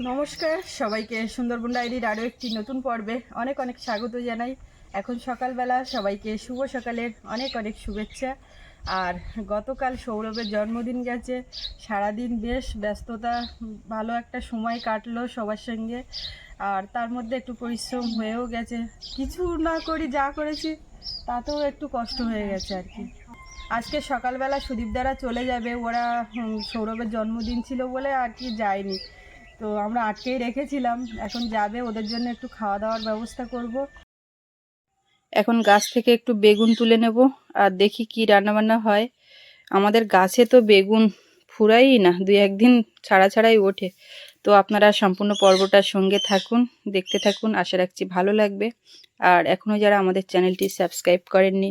নমস্কার, সবাইকে সুন্দরবন ডায়েরির আরও একটি নতুন পর্বে অনেক অনেক স্বাগত জানাই। এখন সকালবেলা সবাইকে শুভ সকালের অনেক অনেক শুভেচ্ছা। আর গতকাল সৌরভের জন্মদিন গেছে, সারাদিন বেশ ব্যস্ততা, ভালো একটা সময় কাটলো সবার সঙ্গে। আর তার মধ্যে একটু পরিশ্রম হয়েও গেছে। কিছু না করি, যা করেছি, তাতেও একটু কষ্ট হয়ে গেছে আর কি। আজকে সকালবেলা সুদীপ দ্বারা চলে যাবে, ওরা সৌরভের জন্মদিন ছিল বলে আর কি যায়নি। তো আমরা আটকেই রেখেছিলাম। এখন যাবে, ওদের জন্য একটু খাওয়া দাওয়ার ব্যবস্থা করব। এখন গাছ থেকে একটু বেগুন তুলে নেব আর দেখি কি রান্নাবান্না হয়। আমাদের গাছে তো বেগুন ফুরাই না, দুই একদিন ছাড়া ছাড়াই ওঠে। তো আপনারা সম্পূর্ণ পর্বটার সঙ্গে থাকুন, দেখতে থাকুন, আশা রাখছি ভালো লাগবে। আর এখনও যারা আমাদের চ্যানেলটি সাবস্ক্রাইব করেননি,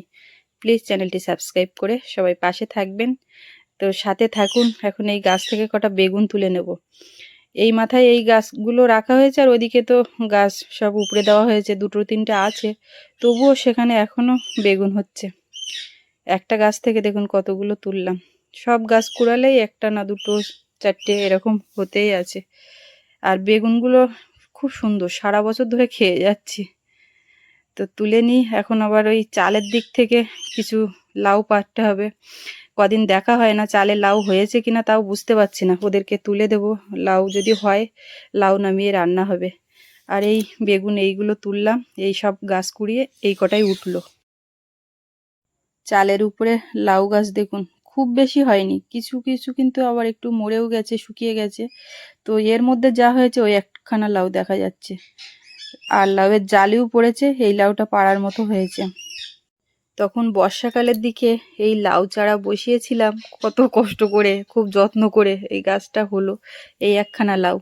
প্লিজ চ্যানেলটি সাবস্ক্রাইব করে সবাই পাশে থাকবেন। তো সাথে থাকুন, এখন এই গাছ থেকে কটা বেগুন তুলে নেব। এই মাথায় এই গাছগুলো রাখা হয়েছে আর ওদিকে তো গাছ সব উপড়ে দেওয়া হয়েছে, দুটো তিনটে আছে। তবুও সেখানে এখনও বেগুন হচ্ছে। একটা গাছ থেকে দেখুন কতগুলো তুললাম। সব গাছ কুড়ালেই একটা না দুটো, চারটে এরকম হতেই আছে। আর বেগুনগুলো খুব সুন্দর, সারা বছর ধরে খেয়ে যাচ্ছি। তো তুলে নিই, এখন আবার ওই চালের দিক থেকে কিছু লাউ পাড়তে হবে। কদিন দেখা হয় না, চালে লাউ হয়েছে কিনা তাও বুঝতে পারছি না। ওদেরকে তুলে দেব। লাউ যদি হয়, লাউ নামিয়ে রান্না হবে। আর এই বেগুন এইগুলো তুললাম, এই সব গাছ কুড়িয়ে এই কটাই উঠল। চালের উপরে লাউ গাছ দেখুন, খুব বেশি হয়নি। কিছু কিছু কিন্তু আবার একটু মরেও গেছে, শুকিয়ে গেছে। তো এর মধ্যে যা হয়েছে, ওই একখানা লাউ দেখা যাচ্ছে। আর লাউয়ের জালিও পড়েছে, এই লাউটা পাড়ার মতো হয়েছে। তখন বর্ষাকালের দিকে এই লাউ চারা বসিয়েছিলাম। কত কষ্ট করে, খুব যত্ন করে এই গাছটা হলো, এই একখানা লাউ।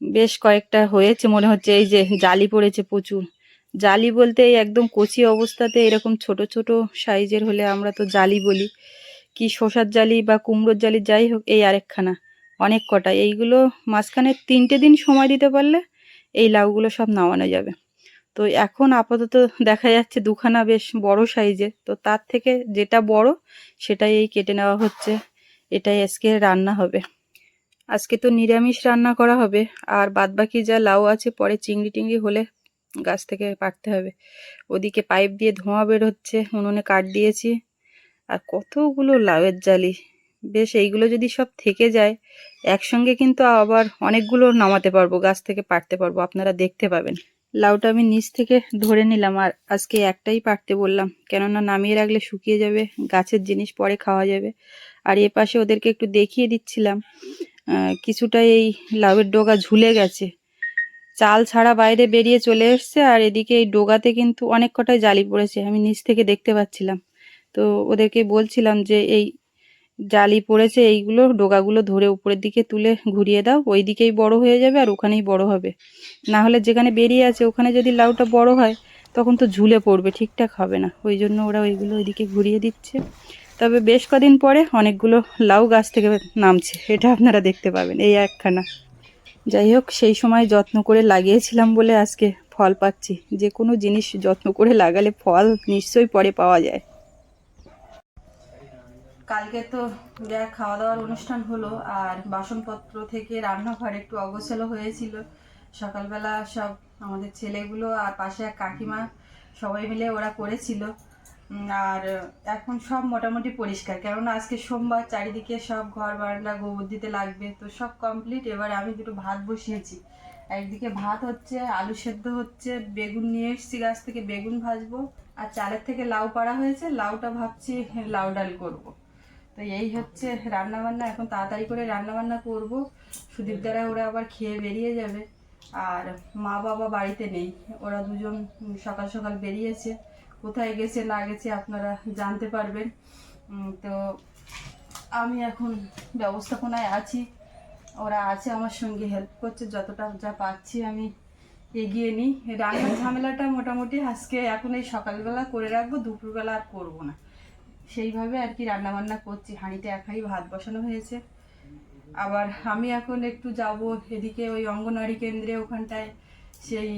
বেশ কয়েকটা হয়েছে, মনে হচ্ছে এই যে জালি পড়েছে প্রচুর। জালি বলতে এই একদম কচি অবস্থাতে এরকম ছোট ছোট সাইজের হলে আমরা তো জালি বলি। কি শসার জালি বা কুমড়োর জালি, যাই হোক, এই আরেকখানা, অনেক কটা। এইগুলো মাঝখানে তিনটে দিন সময় দিতে পারলে এই লাউগুলো সব নামানো যাবে। তো এখন আপাতত দেখা যাচ্ছে দুখানা বেশ বড় সাইজের। তো তার থেকে যেটা বড়, সেটাই এই কেটে নেওয়া হচ্ছে। এটাই আজকে রান্না হবে। আজকে তো নিরামিষ রান্না করা হবে, আর বাদবাকি যা লাউ আছে, পরে চিংড়ি টিংড়ি হলে গাছ থেকে পাড়তে হবে। ওদিকে পাইপ দিয়ে ধোঁয়া বের হচ্ছে, উনুনে কাঠ দিয়েছি, আর কতগুলো লাউয়ের জালি। বেশ, এইগুলো যদি সব থেকে যায়, একসঙ্গে কিন্তু আবার অনেকগুলো নামাতে পারব, গাছ থেকে পাড়তে পারব। আপনারা দেখতে পাবেন। লাউটা আমি নিচ থেকে ধরে নিলাম আর আজকে একটাই পাড়তে বললাম। কেননা নামিয়ে রাখলে শুকিয়ে যাবে, গাছের জিনিস পরে খাওয়া যাবে। আর এ পাশে ওদেরকে একটু দেখিয়ে দিচ্ছিলাম কিছুটা এই লাউয়ের ডোগা ঝুলে গেছে। চাল ছাড়া বাইরে বেরিয়ে চলে এসছে আর এদিকে এই ডোগাতে কিন্তু অনেক কটাই জালি পড়েছে, আমি নিচ থেকে দেখতে পাচ্ছিলাম। তো ওদেরকে বলছিলাম যে এই জালি পড়েছে, এইগুলো ডোগাগুলো ধরে উপরের দিকে তুলে ঘুরিয়ে দাও ওই দিকেই বড় হয়ে যাবে আর ওখানেই বড় হবে। না হলে যেখানে বেরিয়ে আছে, ওখানে যদি লাউটা বড় হয়, তখন তো ঝুলে পড়বে, ঠিকঠাক হবে না। ওই জন্য ওরা ওইগুলো ওইদিকে ঘুরিয়ে দিচ্ছে। তবে বেশ কদিন পরে অনেকগুলো লাউ গাছ থেকে নামছে, এটা আপনারা দেখতে পাবেন, এই একখানা। যাই হোক, সেই সময় যত্ন করে লাগিয়েছিলাম বলে আজকে ফল পাচ্ছি। যে কোনো জিনিস যত্ন করে লাগালে ফল নিশ্চয়ই পরে পাওয়া যায়। কালকে তো যা খাওয়া দাওয়ার অনুষ্ঠান হলো, আর বাসনপত্র থেকে রান্নাঘর একটু অগোছালো হয়েছিল। সকালবেলা সব আমাদের ছেলেগুলো আর পাশে এক কাকিমা সবাই মিলে ওরা করেছিল। আর এখন সব মোটামুটি পরিষ্কার, কেননা আজকে সোমবার চারিদিকে সব ঘর বারান্দা গোবর দিতে লাগবে, তো সব কমপ্লিট এবার আমি দুটো ভাত বসিয়েছি। একদিকে ভাত হচ্ছে, আলু সেদ্ধ হচ্ছে, বেগুন নিয়ে এসেছি গাছ থেকে বেগুন ভাজবো, আর চালের থেকে লাউ পাড়া হয়েছে, লাউটা ভাবছি লাউ ডাল করব। তো এই হচ্ছে রান্না বান্না এখন তাড়াতাড়ি করে রান্না বান্না করব। সুদীপ দ্বারা ওরা আবার খেয়ে বেরিয়ে যাবে। আর মা বাবা বাড়িতে নেই, ওরা দুজন সকাল সকাল বেরিয়েছে। কোথায় গেছে না গেছে আপনারা জানতে পারবেন। তো আমি এখন ব্যবস্থাপনায় আছি। ওরা আছে আমার সঙ্গে হেল্প করছে, যতটা যা পাচ্ছি আমি এগিয়ে নিই। রান্নার ঝামেলাটা মোটামুটি আজকে এখন এই সকালবেলা করে রাখব, দুপুরবেলা আর করব না। সেইভাবে আর কি রান্না বান্না করছি। হাঁড়িতে এক হাঁড়ি ভাত বসানো হয়েছে। আবার আমি এখন একটু যাব এদিকে ওই অঙ্গনওয়াড়ি কেন্দ্রে ওখানটায়। সেই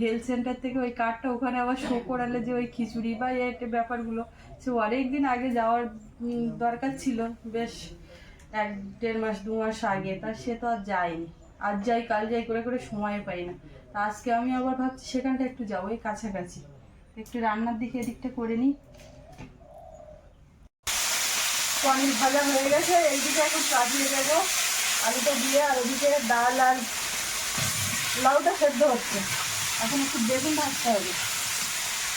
হেলথ সেন্টার থেকে ওই কার্ডটা ওখানে আবার শো করালে যে ওই খিচুড়ি বা এ ব্যাপারগুলো। সে অনেক দিন আগে যাওয়ার দরকার ছিল। বেশ এক দেড় মাস, দু মাস আগে। তা সে তো আর যায়নি। আজ যাই, কাল যাই করে করে সময় পাই না। তা আজকে আমি আবার ভাবছি সেখানটা একটু যাব, এই কাছাকাছি। একটু রান্নার দিকে এদিকটা করে নিই। পনির ভাজা হয়ে গেছে, এইদিকে এখন চাপিয়ে দেবো। আলুটা দিয়ে, আর ওদিকে ডাল আর লাউটা সেদ্ধ হচ্ছে। এখন একটু বেগুন ভাজতে হবে।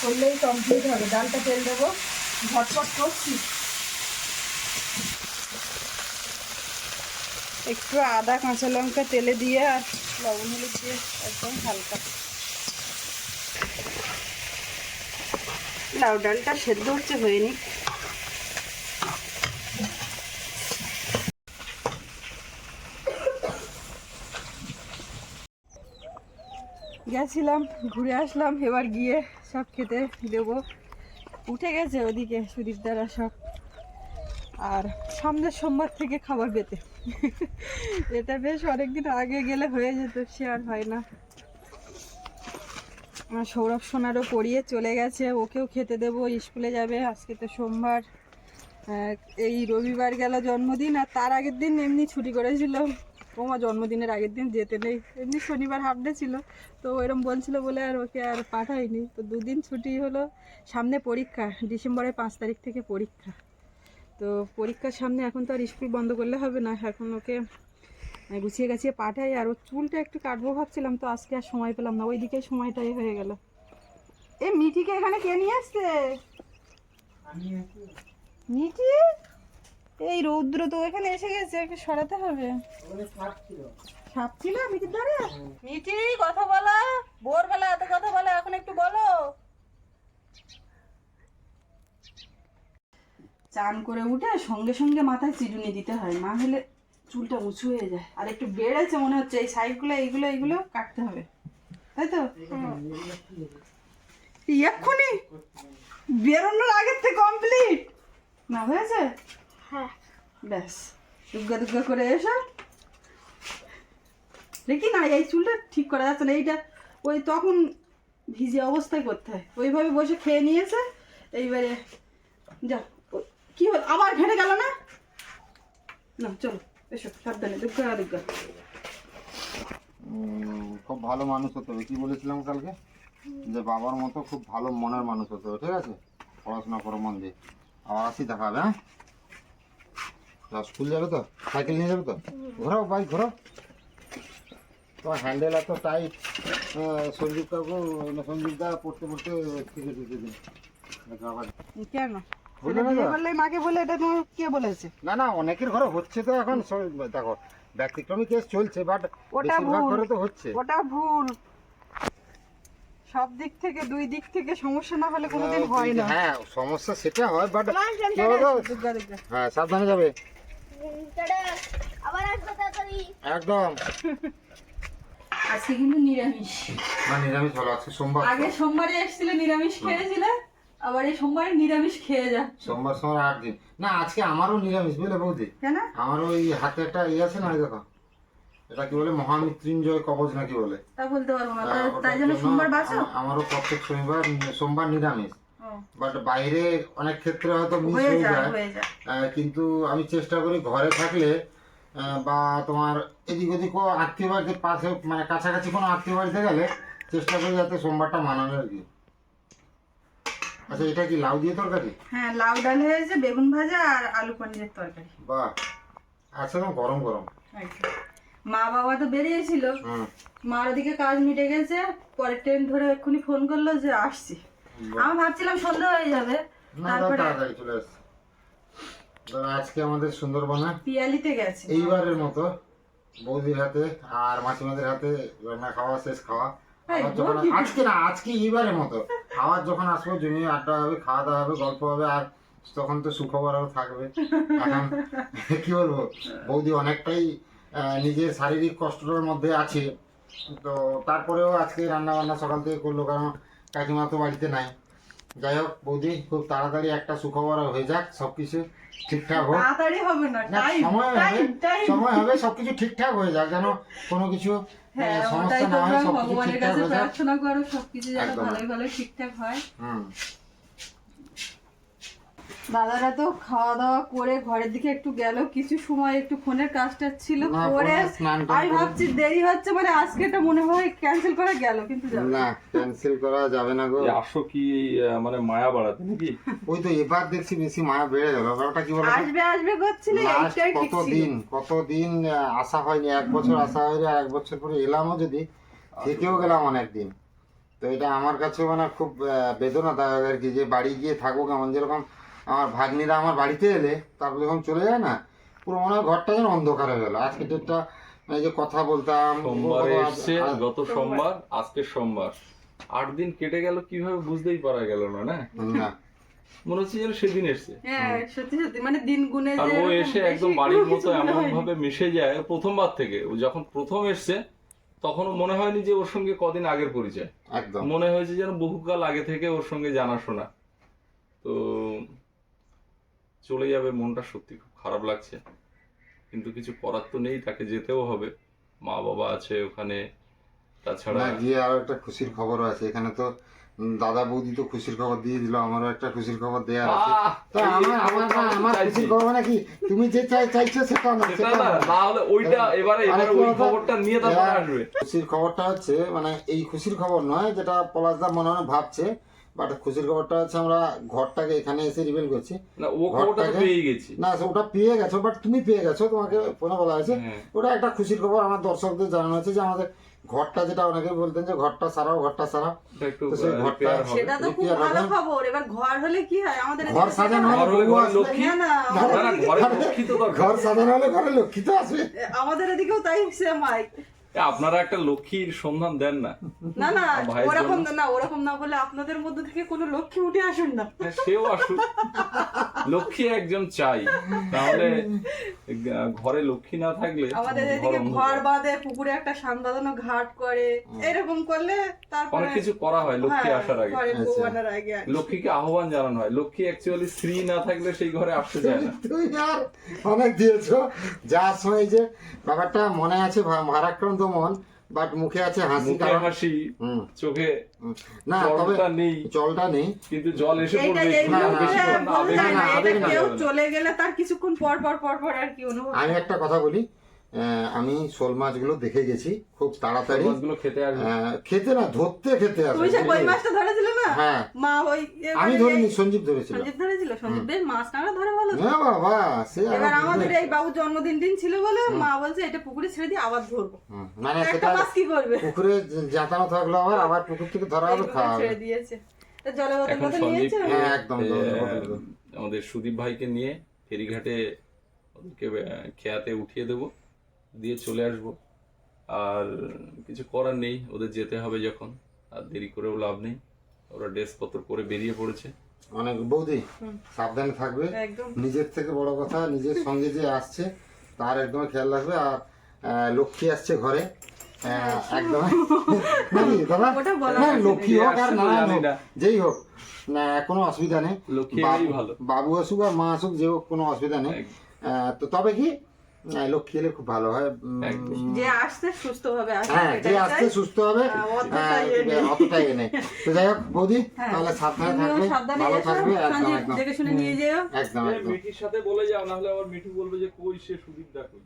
করলেই কমপ্লিট হবে। ডালটা তেল দেবো। ঝটপট করছি। একটু আদা, কাঁচা লঙ্কা তেলে দিয়ে আর লবণ হলুদ দিয়ে একদম হালকা। লাউ ডালটা সেদ্ধ হচ্ছে হয়নি গেছিলাম, ঘুরে আসলাম, এবার গিয়ে সব খেতে দেবো। উঠে গেছে ওদিকে সুদীপ দ্বারা সব আর সামনের সোমবার থেকে খাবার পেতে। এটা বেশ অনেকদিন আগে গেলে হয়ে যেত, সে আর হয় না। সৌরভ সোনারও পড়িয়ে চলে গেছে, ওকেও খেতে দেবো, স্কুলে যাবে, আজকে তো সোমবার। এই রবিবার গেল জন্মদিন, আর তার আগের দিন এমনি ছুটি করেছিল। তোমার জন্মদিনের আগের দিন যেতে নেই। এমনি শনিবার হাফ ডে ছিল তো এরম বলছিল বলে আর ওকে আর পাঠাইনি তো দুদিন ছুটি হলো সামনে পরীক্ষা ডিসেম্বরের পাঁচ তারিখ থেকে পরীক্ষা। তো পরীক্ষার সামনে এখন তো আর স্কুল বন্ধ করলে হবে না এখন ওকে গুছিয়ে গাছিয়ে পাঠাই। আর ওর চুলটা একটু কাটবো ভাবছিলাম তো আজকে আর সময় পেলাম না ওই দিকেই সময়টাই হয়ে গেল। এ মিঠিকে এখানে কে নিয়ে আসছে? মিঠি? এই রৌদ্র তো এখানে এসে গেছে একটু সরাতে হবে। সাপ ছিল? মিঠির ধারে মিঠি কথা বলা। ভোরবেলা এত কথা বলে এখন একটু বলো। চান করে উঠে সঙ্গে সঙ্গে মাথায় চিরুনি দিতে হয় না হলে চুলটা উঁচু হয়ে যায়। আর একটু বেড়েছে মনে হচ্ছে এই সাইডগুলো এইগুলো এইগুলো কাটতে হবে। তাই তো? এক্ষুনি? বেরোনোর আগের থেকে কমপ্লিট না হয়েছে? হ্যাঁ ব্যাস দুগ্গা দুগ্গা করে এসো। দেখি না এই চুলটা ঠিক করা যাচ্ছে না এইটা ওই তখন ভিজে অবস্থায় করতে হয়। ওইভাবে বসে খেয়ে নিয়েছে এইবারে যা কি হল আবার ঘেটে গেল না? না চলো এসো সাবধানে দুগ্গা দুগ্গা। খুব ভালো মানুষ হতে হবে। কি বলেছিলাম কালকে? যে বাবার মতো খুব ভালো মনের মানুষ হতে হবে ঠিক আছে? পড়াশোনা করো মন দিয়ে। আবার আসি দেখা হবে হ্যাঁ? স্কুল যাবে তো? সাইকেল নিয়ে যাবে তো? ঘোরাও বাইক ঘোরাও। তোমার হ্যান্ডেল এত টাইট সঞ্জীব কাকু সঞ্জীব দা পড়তে পড়তে ঠিক আছে দিন কেন? না তো? বিয়ে করলে মাকে বলে এটা তোমার কে বলেছে? না না অনেকের ঘরে হচ্ছে তো এখন দেখো ব্যতিক্রমী কেস চলছে বাট ওটা ভুল। ঘরে তো হচ্ছে। ওটা ভুল। সব দিক থেকে দুই দিক থেকে সমস্যা না হলে কোনোদিন হয় না। হ্যাঁ সমস্যা সেটা হয় বাট হ্যাঁ সাবধানে যাবে। আবার একদম। আজকে কিন্তু নিরামিষ। না নিরামিষ ভালো আছে সোমবার আগে সোমবারে এসেছিলে নিরামিষ খেয়েছিলে আবার এই সোমবারে নিরামিষ খেয়ে যা। সোমবার সময় আট দিন। না আজকে আমারও নিরামিষ বুঝলে বৌদি? কেন? আমারও ওই হাতে একটা ইয়ে আছে না দেখো। এটা কি বলে মহামৃত্যুঞ্জয় কবচ নাকি বলে? তা বলতে পারব না। হ্যাঁ, তাই জন্য সোমবার আমা- আমারও প্রত্যেক শনিবার সোমবার নিরামিষ। বাট বাইরে অনেক ক্ষেত্রে হয়তো মিস হয়ে যায় কিন্তু আমি চেষ্টা করি ঘরে থাকলে বা তোমার এদিক ওদিক আত্মীয় বাড়িতে পাশে মানে কাছাকাছি কোনো আত্মীয় বাড়িতে গেলে চেষ্টা করি যাতে সোমবারটা মানানো আর কি। আচ্ছা এটা কি লাউ দিয়ে তরকারি? হ্যাঁ লাউ ডাল হয়েছে বেগুন ভাজা আর আলু পনিরের তরকারি। বাহ আচ্ছা গরম গরম। তো। মা বাবা তো বেরিয়েছিল। মার ওদিকে কাজ মিটে গেছে পরের ট্রেন ধরে এক্ষুনি ফোন করল যে আসছি। আমি ভাবছিলাম সন্ধ্যা হয়ে যাবে। তারপরে আজকে আমাদের সুন্দরবনে পিয়ালিতে গেছে। এইবারের মতো বৌদির হাতে আর মাসিমাদের হাতে রান্না খাওয়া শেষ খাওয়া। যখন আজকে না আজকে এইবারের মতো। আবার যখন আসব জমিয়ে আড্ডা হবে খাওয়া দাওয়া হবে গল্প হবে আর তখন তো সুখবর আরও থাকবে। এখন কি বলব? বৌদি অনেকটাই নিজের শারীরিক কষ্টটার মধ্যে আছে। তো তারপরেও আজকে রান্না বান্না সকাল থেকে করল কারণ কাকিমা তো বাড়িতে নাই। যাই হোক বৌদি খুব তাড়াতাড়ি একটা সুখবর হয়ে যাক সবকিছু ঠিকঠাক হোক। তাড়াতাড়ি হবে না সময় হবে সময় হবে সবকিছু ঠিকঠাক হয়ে যাক যেন কোনো কিছু হ্যাঁ সমস্যা না হয় সবকিছু ঠিকঠাক কাছে হয়ে যাক। প্রার্থনা করো সবকিছু যেন। ভালোই ভালো ঠিকঠাক হয়। হুম। দাদারা তো খাওয়া দাওয়া করে ঘরের দিকে একটু গেল কিছু সময় একটু ফোনের কাজটা ছিল করে টান আমি ভাবছি দেরি হচ্ছে মানে আজকেটা মনে হয় ক্যান্সেল করা গেল কিন্তু যাবে না। ক্যান্সেল করা যাবে না গো। আসো কি মানে মায়া বাড়াতে নাকি? ওই তো এবার দেখছি বেশি মায়া বেড়ে গেল ব্যাপারটা কি বলো আসবে আসবে করছিল কতদিন কতদিন আসা হয়নি এক বছর আসা হয়নি এক বছর পরে এলামও যদি থেকেও গেলাম অনেকদিন। তো এটা আমার কাছে মানে খুব বেদনাদায়ক আর কি যে বাড়ি গিয়ে থাকব কেমন যেরকম আমার ভাগ্নিরা আমার বাড়িতে এলে তারপর যখন চলে যায় না পুরো মনে হয় ঘরটা যেন অন্ধকার হয়ে গেল। আজকে ডেটটা এই যে কথা বলতাম সোমবারে এসছে গত সোমবার আজকে সোমবার। আট দিন কেটে গেল কীভাবে বুঝতেই পারা গেল না না? মনে হচ্ছে যেন সেদিন এসছে। হ্যাঁ সত্যি সত্যি মানে দিন গুনে আর ও এসে একদম বাড়ির মতো এমন ভাবে মিশে যায় প্রথমবার থেকে। ও যখন প্রথম এসছে তখন মনে হয়নি যে ওর সঙ্গে কদিন আগের পরিচয়। একদম। মনে হয়েছে যেন বহুকাল আগে থেকে ওর সঙ্গে জানাশোনা। তো চলে যাবে মনটা সত্যি খুব খারাপ লাগছে। কিন্তু কিছু করার তো নেই তাকে যেতেও হবে। মা বাবা আছে ওখানে তাছাড়া গিয়ে আরও একটা খুশির খবরও আছে। এখানে তো দাদা বৌদি তো খুশির খবর দিয়ে দিল আমারও একটা খুশির খবর দেওয়ার আছে। তো আমার আমার না আমার খুশির খবর মানে কি? তুমি যে চাই চাইছো সেটা না সেটা না না। না হলে ওইটা এবারে এবারে ওই খবরটা নিয়ে তারপরে হ্যাঁ, আসবে। খুশির খবরটা হচ্ছে মানে এই খুশির খবর নয় যেটা পলাশদা মনে হয় ভাবছে বাট খুশির খবরটা হচ্ছে আমরা ঘরটাকে এখানে এসে রিভেল করছি। না ও খবরটা পেয়ে গেছি। না ওটা পেয়ে গেছো বাট তুমি পেয়ে গেছো তোমাকে ফোনে বলা হয়েছে। হ্যাঁ। ওটা একটা খুশির খবর আমার দর্শকদের জানানো হচ্ছে যে আমাদের ঘরটা যেটা অনেকে বলতেন যে ঘরটা সারাও ঘরটা সারাও। তো সেই ঘরটা- সেটা তো খুব ভালো খবর এবার ঘর হলে কি হয়? আমাদের ঘর সাজানো হলে। লক্ষ্মী? না, ঘরে লক্ষ্মী তো ঘর সাজানো হলে ঘরে লক্ষ্মী তো আসবে। আমাদের এদিকেও তাই সেম হয়। এ, আপনারা একটা লক্ষ্মীর সন্ধান দেন না। না না ওরকম না ওরকম না বলে আপনাদের মধ্যে থেকে কোনো লক্ষ্মী উঠে আসুন না। হ্যাঁ, সেও আসুক। লক্ষ্মী একজন চাই। তাহলে ঘরে লক্ষ্মী না থাকলে আমাদের ঘর এদিকে ঘর বাঁধে পুকুরে একটা সান বাঁধানো ঘাট করে। এরকম করলে তারপরে অনেক কিছু করা হয় লক্ষ্মী হ্যাঁ, আসার আগে। আচ্ছা। লক্ষ্মীকে আহ্বান জানানো হয় লক্ষ্মী অ্যাকচুয়ালি স্ত্রী না থাকলে সেই ঘরে আসতে চায় না। তুমি আর অনেক দিয়েছ। যার সময় যে ব্যাপারটা মনে আছে ভারাক্রান্ত মন বাট মুখে আছে হাসি কারণ হাসি চোখে না তবে নেই। জলটা নেই। কিন্তু জল এসে পড়বে না, না। চলে গেলে তার কিছুক্ষণ পর পর পর পর আর কি অনুভব আমি একটা কথা বলি আমি শোল মাছগুলো দেখে গেছি খুব তাড়াতাড়ি। মাছগুলো খেতে খেতে না ধরতে খেতে আসে তুমি কই মাছটা ধরেছিল না? হ্যাঁ। মা ওই আমি ধরিনি সঞ্জীব ধরেছিল। সঞ্জীব ধরেছিল? সঞ্জীব বেশ মাছ টাঙা ধরে ভালো তো। বাবা সে এবার আমাদের এই বাবুর জন্মদিন দিন ছিল বলে মা বলছে এটা পুকুরে ছেড়ে দিয়ে আবার ধরবো। মানে সেটা মাছ কি করবে? পুকুরে জাতানো থাকল আবার আবার পুকুর থেকে ধরা হবে খাওয়া ছেড়ে দিয়েছে। তো জলে বোতল এখন নিয়েছে? হ্যাঁ, একদম। আমাদের সুদীপ ভাইকে নিয়ে ফেরিঘাটে ওদেরকে খেয়াতে উঠিয়ে দেব। দিয়ে চলে আসব। আর কিছু করার নেই ওদের যেতে হবে যখন আর দেরি করেও লাভ নেই। ওরা ড্রেসপত্র করে বেরিয়ে পড়েছে। অনেক বৌদি সাবধানে থাকবে। নিজের থেকে বড় কথা নিজের সঙ্গে যে আসছে তার একদম খেয়াল রাখবে। আর লক্ষ্মী আসছে ঘরে। একদম না, হয়নি। লক্ষ্মী হোক আর নারায়ণ হোক না। যেই হোক না কোনো অসুবিধা নেই। লক্ষ্মী বাবু- ভালো। বাবু আসুক আর মা আসুক যে হোক কোনো অসুবিধা নেই। তো তবে কি লক্ষ্মী এলে খুব ভালো হয় যে আসছে সুস্থ হবে হ্যাঁ যে আসতে সুস্থ হবে হ্যাঁ, আহ, ইয়ে ইয়ে তো যাই হোক বৌদি হ্যাঁ। তাহলে সাবধানে থাকবে ভালো থাকবে একদম একদম। দেখে শুনে নিয়ে যেও। একদম একদম। মিঠির সাথে বলে যাও না হলে আবার মিঠু বলবে যে কই সে সুদীপ দা কই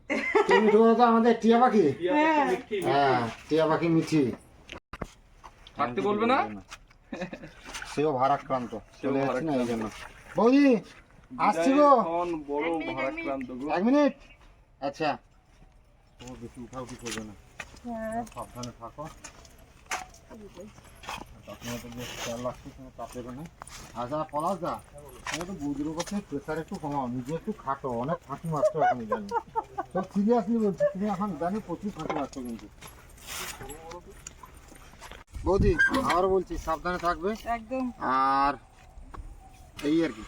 তুমি তো আমাদের টিয়া পাখি। হ্যাঁ। টিয়া পাখি মিঠি। থাকতে বলবে না? সেও ভারাক্রান্ত চলে যাচ্ছে না এই। জন্য। বৌদি আসছি গো। বড় ভারাক্রান্ত গো। এক মিনিট। আচ্ছা। তোমার বেশি উঠাউঠি করবে না। সাবধানে থাকো। আপনার তো বেশ খেয়াল রাখছি কোনো চাপ দেবে না। পলাশ দা তুমি তো বৌদির কাছে প্রেশার একটু কমাও নিজে একটু খাটো অনেক ফাঁকি মারছো এখন জানি। সব সিরিয়াসলি বলছি তুমি এখন জানি প্রচুর ফাঁকি মারছো কিন্তু। বৌদি আবার বলছি সাবধানে থাকবে। একদম। আর এই আর কি।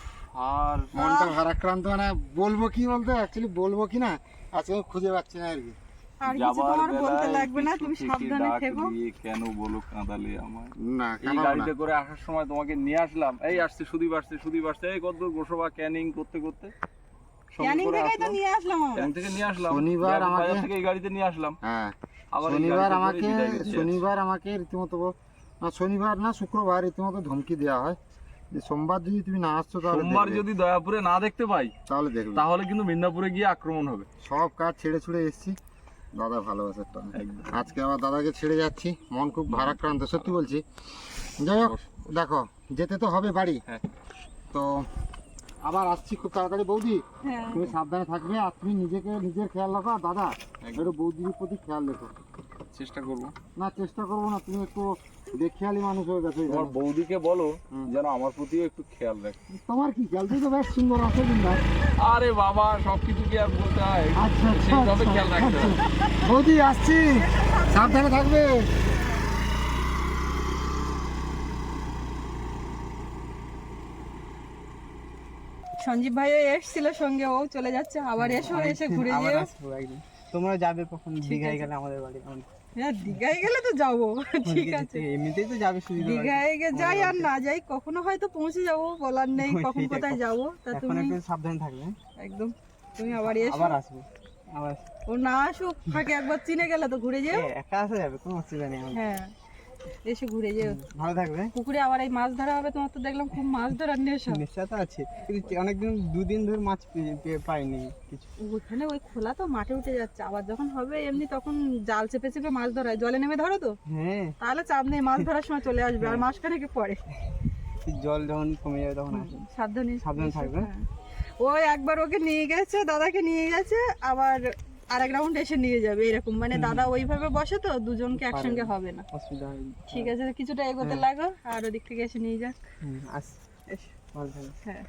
আর মনটা ভারাক্রান্ত মানে বলব কি বলতে অ্যাকচুয়ালি বলব কি না আজকে খুঁজে পাচ্ছি না আর কি আর কিছু তোমার বলতে লাগবে না তুমি সাবধানে থেকো। কেন বলো কাঁদালে আমায়? না এই গাড়িতে করে আসার সময় তোমাকে নিয়ে আসলাম। এই আসছে সুদীপ আসছে সুদীপ আসছে। এই কত গোসবা ক্যানিং করতে করতে। সঙ্গে করে থেকেই নিয়ে আসলাম আমরা। থেকে নিয়ে আসলাম। শনিবার বাজার আমাকে- থেকে এই গাড়িতে নিয়ে আসলাম। হ্যাঁ। শনিবার আমাকে রীতিমতো শনিবার না শুক্রবার রীতিমতো ধমকি দেওয়া হয়। যে সোমবার যদি তুমি না আসছো তাহলে সোমবার যদি দয়াপুরে না দেখতে পাই তাহলে দেখবে। তাহলে কিন্তু মিদনাপুরে গিয়ে আক্রমণ হবে। সব কাজ ছেড়ে ছুড়ে এসেছি। দাদা ভালোবাসার টানে। আজকে আবার দাদাকে ছেড়ে যাচ্ছি। মন খুব ভারাক্রান্ত সত্যি বলছি। যাই হোক দেখো যেতে তো হবে বাড়ি। হ্যাঁ। তো আবার আসছি খুব তাড়াতাড়ি বৌদি। হ্যাঁ। তুমি সাবধানে থাকবে আর তুমি নিজেকে নিজের খেয়াল রাখো। আর দাদা একটু বৌদির প্রতি খেয়াল রেখো। চেষ্টা করব। না চেষ্টা করব না তুমি একটু বেখেয়ালি মানুষ হয়ে গেছো তোমার বৌদিকে বলো যেন আমার প্রতিও একটু খেয়াল রাখে। তোমার কি খেয়াল? তুই তো বেশ সুন্দর আছে কিন্তু। আরে বাবা সবকিছু কি আর বলতে হয়? আচ্ছা আচ্ছা, সেইভাবে আচ্ছা, খেয়াল রাখতে হবে আচ্ছা। বৌদি আসছি। সাবধানে থাকবে। সঞ্জীব ভাইও এসেছিল সঙ্গে ও চলে যাচ্ছে আবার এসো এসে ঘুরে যেও। তোমরা যাবে কখন? দীঘায় গেলে আমাদের বাড়ি হ্যাঁ দীঘায় গেলে তো যাব ঠিক আছে। এমনিতেই তো যাবে সুবিধা দীঘায় গে- যাই আর না যাই কখনো হয়তো পৌঁছে যাব বলার নেই কখন কোথায় যাব তা তুমি একটু সাবধানে থাকবে। হ্যাঁ? একদম তুমি আবার এসো। আবার আসব আবার ও না আসুক ফাঁকে একবার চিনে গেলে তো ঘুরে যেও। একা আসা যাবে কোনো অসুবিধা নেই হ্যাঁ। এসে ঘুরে যেও। ভালো থাকবে। পুকুরে আবার এই মাছ ধরা হবে তোমার তো দেখলাম খুব মাছ ধরার নেশা। নিশ্চয় তো আছে কিন্তু অনেকদিন দুদিন ধরে মাছ পাইনি কিছু। ওখানে ওই খোলা তো মাঠে উঠে যাচ্ছে। আবার যখন হবে এমনি তখন জাল চেপে চেপে মাছ ধরা হয়। জলে নেমে ধরো তো। হ্যাঁ। তাহলে চাপ নেই মাছ ধরার সময় চলে আসবে। আর মাসখানেক পরে জল যখন কমে যাবে তখন আসবে। সাবধানে। সাবধানে থাকবে। হ্যাঁ। ও একবার ওকে নিয়ে গেছে দাদাকে নিয়ে গেছে আবার আরেক রাউন্ড এসে নিয়ে যাবে এরকম। মানে দাদা ওইভাবে বসে তো দুজনকে একসঙ্গে হবে না। অসুবিধা ঠিক আছে কিছুটা এগোতে লাগো আর ওদিক থেকে এসে নিয়ে যাক। হ্যাঁ।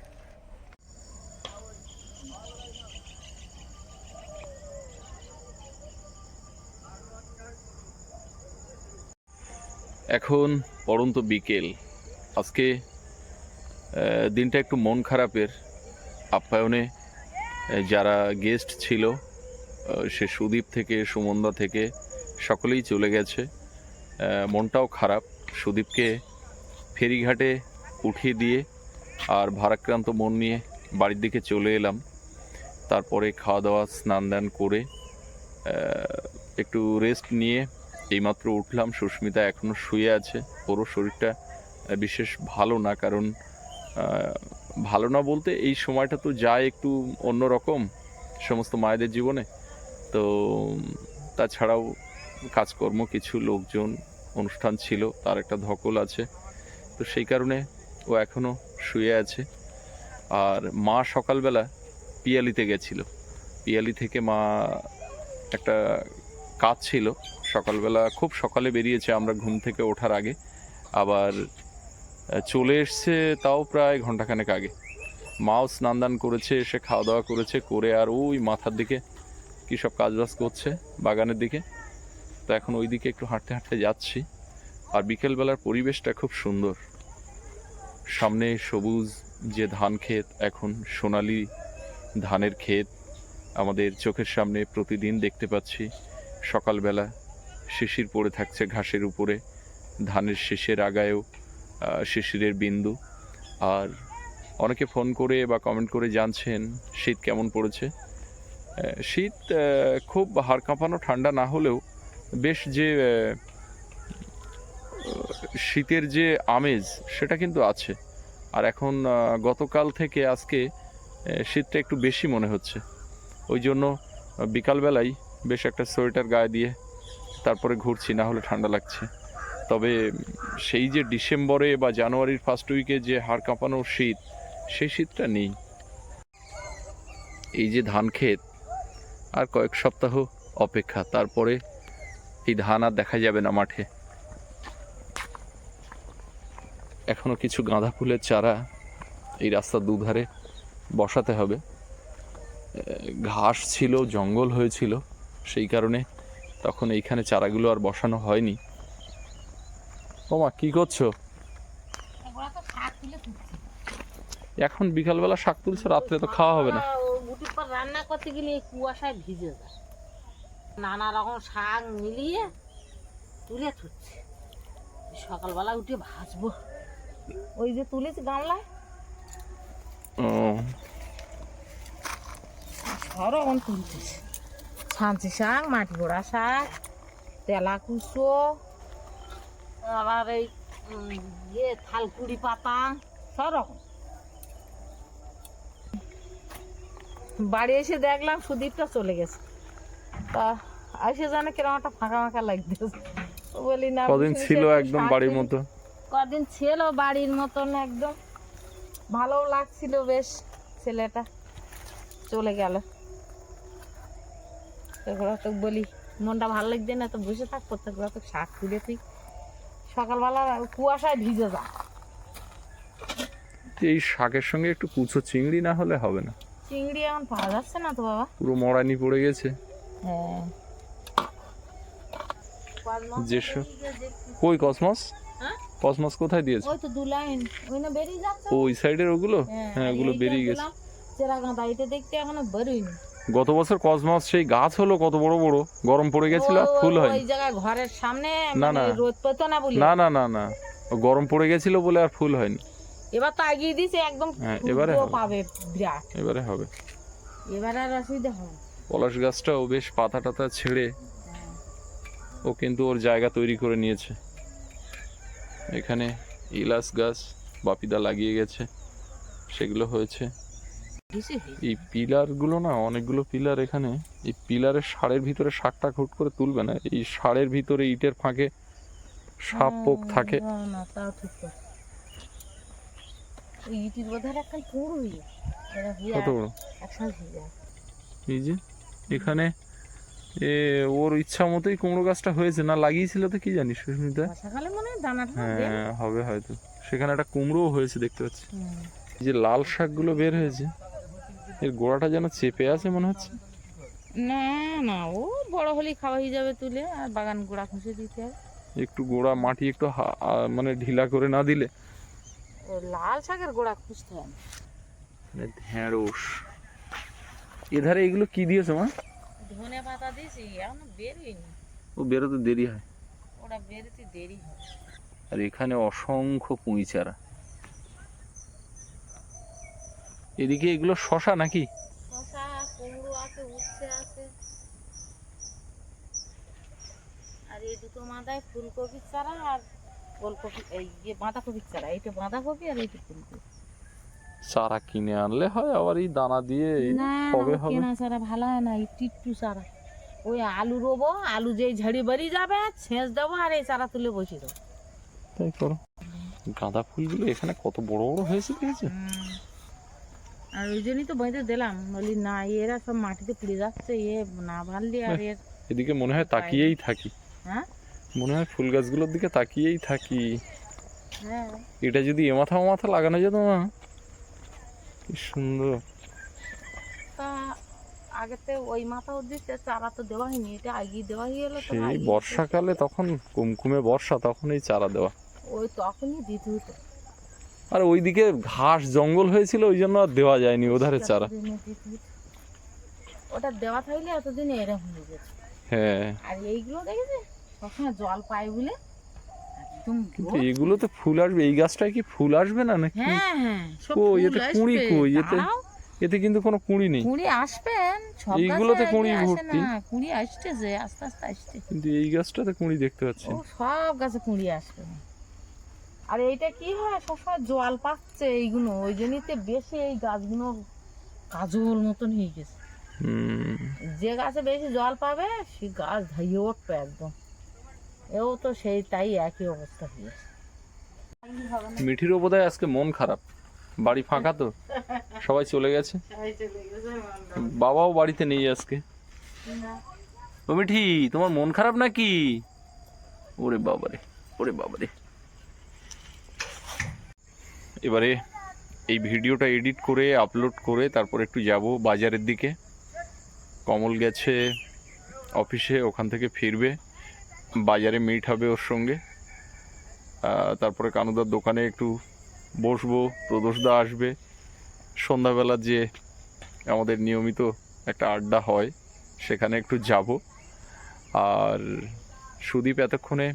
এখন পরন্ত বিকেল। আজকে আহ, দিনটা একটু মন খারাপের। আপ্যায়নে যারা গেস্ট ছিল সে সুদীপ থেকে, সুমনদা থেকে সকলেই চলে গেছে। মনটাও খারাপ। সুদীপকে ফেরিঘাটে উঠিয়ে দিয়ে আর ভারাক্রান্ত মন নিয়ে বাড়ির দিকে চলে এলাম। তারপরে খাওয়া দাওয়া স্নান দান করে একটু রেস্ট নিয়ে এইমাত্র উঠলাম। সুস্মিতা এখনও শুয়ে আছে। ওরও শরীরটা বিশেষ ভালো না, কারণ ভালো না বলতে এই সময়টা তো যায় একটু অন্যরকম সমস্ত মায়েদের জীবনে। তো তাছাড়াও কাজকর্ম, কিছু লোকজন, অনুষ্ঠান ছিল, তার একটা ধকল আছে। তো সেই কারণে ও এখনও শুয়ে আছে। আর মা সকালবেলা পিয়ালিতে গেছিল। পিয়ালি থেকে মা একটা কাজ ছিল। সকালবেলা, খুব সকালে বেরিয়েছে, আমরা ঘুম থেকে ওঠার আগে। আবার চলে এসছে তাও প্রায় ঘন্টাখানেক আগে। মাও স্নান দান করেছে, এসে খাওয়া দাওয়া করেছে, করে আর ওই মাথার দিকে কী সব কাজবাজ করছে বাগানের দিকে। তো এখন ওই দিকে একটু হাঁটতে হাঁটতে যাচ্ছি। আর বিকেলবেলার পরিবেশটা খুব সুন্দর। সামনে সবুজ যে ধান ক্ষেত, এখন সোনালি ধানের ক্ষেত। আমাদের চোখের সামনে প্রতিদিন দেখতে পাচ্ছি সকালবেলা শিশির পড়ে থাকছে ঘাসের উপরে, ধানের শেষের আগায়ও শিশিরের বিন্দু। আর অনেকে ফোন করে বা কমেন্ট করে জানছেন শীত কেমন পড়েছে। শীত খুব হাড় কাঁপানো ঠান্ডা না হলেও বেশ যে শীতের যে আমেজ সেটা কিন্তু আছে। আর এখন গতকাল থেকে আজকে শীতটা একটু বেশি মনে হচ্ছে। ওই জন্য আহ, বিকালবেলায় বেশ একটা সোয়েটার গায়ে দিয়ে তারপরে ঘুরছি না হলে ঠান্ডা লাগছে। তবে সেই যে ডিসেম্বরে বা জানুয়ারির ফার্স্ট উইকে যে হাড় কাঁপানো শীত সেই শীতটা নেই। এই যে ধান ক্ষেত আর কয়েক সপ্তাহ অপেক্ষা তারপরে এই ধান আর দেখা যাবে না মাঠে। এখনও কিছু গাঁদা ফুলের চারা এই রাস্তার দুধারে বসাতে হবে। ঘাস ছিল জঙ্গল হয়েছিল সেই কারণে তখন এইখানে চারাগুলো আর বসানো হয়নি। ওমা কি করছ? এখন বিকালবেলা শাক তুলছো রাত্রে তো খাওয়া হবে না। রান্না করতে গেলে এই কুয়াশায় ভিজে যায়। নানা রকম শাক মিলিয়ে তুলে থুচ্ছে সকালবেলা উঠে ভাজবো। ওই যে তুলেছি গামলায়। ও, সব রকম তুলতেছে। ছাঁচি শাক মাটি গোড়া শাক তেলা কুচো আবার এই ইয়ে থালকুড়ি পাতা সব রকম। বাড়ি এসে দেখলাম সুদীপটা চলে গেছে। তা এসে জানে কীরকম একটা ফাঁকা ফাঁকা লাগতেছে। বলি না কদিন ছিল একদম বাড়ির মতো? কদিন ছিল বাড়ির মতন একদম। ভালো লাগছিল বেশ ছেলেটা চলে গেল। তো বলি মনটা ভালো লাগছে না তো বসে থাক প্রত্যেকগুলো তো শাক তুলে তুই। সকালবেলা কুয়াশায় ভিজে যা। এই শাকের সঙ্গে একটু কুচো চিংড়ি না হলে হবে না। চিংড়ি এখন পাওয়া যাচ্ছে না তো বাবা? পুরো মরানি পড়ে গেছে। হ্যাঁ। কই কসমস? হ্যাঁ? কসমস কোথায় দিয়েছে? ওই তো দু লাইন। ওই না বেরিয়ে যাচ্ছে? ওই সাইডের ওগুলো? হ্যাঁ ওগুলো বেরিয়ে গেছে। দিলাম, চেরা গাঁদা এটা দেখতে এখনও বেরোয়নি। গত বছর কসমস সেই গাছ হলো কত বড় বড়। গরম পড়ে গেছিল আর ফুল হয়নি ওই ঘরের সামনে না, মানে না। রোদ পেতো না বলি। না না না না। গরম পড়ে গেছিল বলে আর ফুল হয়নি। এবার তো আগিয়ে দিছে একদম হ্যাঁ, এবারে। পাবে বিরাট। এবারে হবে। এবার আর অসুবিধা হবে। পলাশ গাছটাও বেশ পাতা টাতা ছেড়ে ও কিন্তু ওর জায়গা তৈরি করে নিয়েছে। এখানে ইলাচ গাছ বাপিদা লাগিয়ে গেছে। সেগুলো হয়েছে। এই পিলারগুলো না অনেকগুলো পিলার এখানে এই পিলারের সারের ভিতরে শাকটা খুট করে তুলবে না। এই সারের ভিতরে ইটের ফাঁকে সাপ পোক থাকে। না। ওই ইটির বোধহয় একটা কুড়ো হয়ে কত বড় এই যে এখানে এ ওর ইচ্ছা মতোই কুমড়ো গাছটা হয়েছে। না লাগিয়েছিল তো কি জানিস সুস্মিতা? মনে দানাটা হ্যাঁ হবে হয়তো। সেখানে একটা কুমড়োও হয়েছে দেখতে পাচ্ছি। এই যে লাল শাকগুলো বের হয়েছে এর গোড়াটা যেন চেপে আছে মনে হচ্ছে। না না ও বড় হলেই খাওয়া হয়ে যাবে তুলে আর বাগান গোড়া খুঁজে দিতে হবে। একটু গোড়া মাটি একটু মানে ঢিলা করে না দিলে লাল শাকের গোড়া খুঁজতে হবে। মানে ঢেঁড়স। এধারে এগুলো কি দিয়েছ মা? ধনে পাতা দিয়েছি এখনও বেরোয়নি। ও বেরোতে দেরি হয়। ওরা বেরোতে দেরি হবে আর এখানে অসংখ্য পুঁই চারা। এদিকে এগুলো শশা নাকি? শশা কুমড়ো আছে উচ্ছে আছে। আর এই দুটো মাথায় ফুলকপির চারা আর ওলকপি এই যে বাঁধাকপির চারা এইটা বাঁধাকপি আর এইটা ফুলকপি। চারা কিনে আনলে হয় আবার এই দানা দিয়ে কবে হবে চারা ভালো হয় না এই টিট্টু চারা ওই আলু রোবো আলু যেই ঝাড়ি বেরিয়ে যাবে ছেঁচ দেবো আর এই চারা তুলে বসিয়ে দেবো। তাই করো। গাঁদা ফুলগুলো এখানে কত বড় বড় হয়েছে দেখেছ? আর ওই জন্যই তো বেঁধে দিলাম। বলি না এরা সব মাটিতে পুড়ে যাচ্ছে এ না ভাললে আর এর এদিকে মনে হয় তাকিয়েই থাকি। হ্যাঁ? মনে হয় ফুল গাছগুলোর দিকে তাকিয়েই থাকি। হ্যাঁ। এটা যদি এ মাথা ও মাথা লাগানো যেত না কি সুন্দর। তা আগেতে ওই মাথা অব্দি চা- চারা তো দেওয়া হয়নি এটা আগিয়ে দেওয়া হয়ে গেলো সেই বর্ষাকালে তখন কুমকুমে বর্ষা তখন এই চারা দেওয়া। ওই তখনই দিতে হতো। আর ওইদিকে ঘাস জঙ্গল হয়েছিল ওই জন্য আর দেওয়া যায়নি ওধারে চারা। ওটা দেওয়া থাকলে এতদিন এরকম হয়ে যেত। হ্যাঁ। আর এইগুলো দেখেছে সবসময় জল বলে একদম কিন্তু রোদ। এগুলোতে ফুল আসবে এই গাছটায় কি ফুল আসবে না নাকি? হ্যাঁ হ্যাঁ সব এতে কুঁড়ি। কই, এতে- এতে কিন্তু কোনো কুঁড়ি নেই। কুঁড়ি আসবেন সব এইগুলোতে কুঁড়ি ভর্তি। না কুঁড়ি আসতেছে আস্তে আস্তে আসছে। কিন্তু এই গাছটাতে কুঁড়ি দেখতে পাচ্ছি। সব গাছে কুঁড়ি আসবে। আর এইটা কি হয়? সবসময় জল পাচ্ছে এইগুলো ওই জন্যই বেশি এই গাছগুলো কাজল মতন হয়ে গেছে। যে গাছে বেশি জল পাবে সে গাছ ধাইয়ে উঠবে একদম। এও তো সেই তাই একই অবস্থা হয়েছে মিঠিরও বোধহয় আজকে মন খারাপ। বাড়ি ফাঁকা তো। সবাই চলে গেছে। বাবাও বাড়িতে নেই আজকে। ও মিঠি তোমার মন খারাপ নাকি? ওরে বাবারে ওরে বাবারে। এবারে এই ভিডিওটা এডিট করে আপলোড করে তারপর একটু যাব বাজারের দিকে। কমল গেছে অফিসে ওখান থেকে ফিরবে। বাজারে মিট হবে ওর সঙ্গে। তারপরে কানুদার দোকানে একটু বসবো, প্রদোষদা আসবে। সন্ধ্যাবেলা যে আমাদের নিয়মিত একটা আড্ডা হয়, সেখানে একটু যাব। আর সুদীপ এতক্ষণে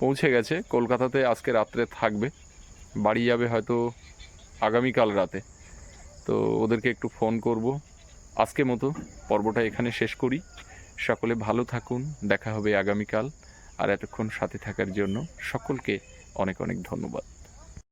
পৌঁছে গেছে, কলকাতাতে আজকে রাত্রে থাকবে। বাড়ি যাবে হয়তো আগামীকাল রাতে। তো ওদেরকে একটু ফোন করব। আজকে মতো পর্বটা এখানে শেষ করি। সকলে ভালো থাকুন, দেখা হবে আগামীকাল। আর এতক্ষণ সাথে থাকার জন্য সকলকে অনেক অনেক ধন্যবাদ।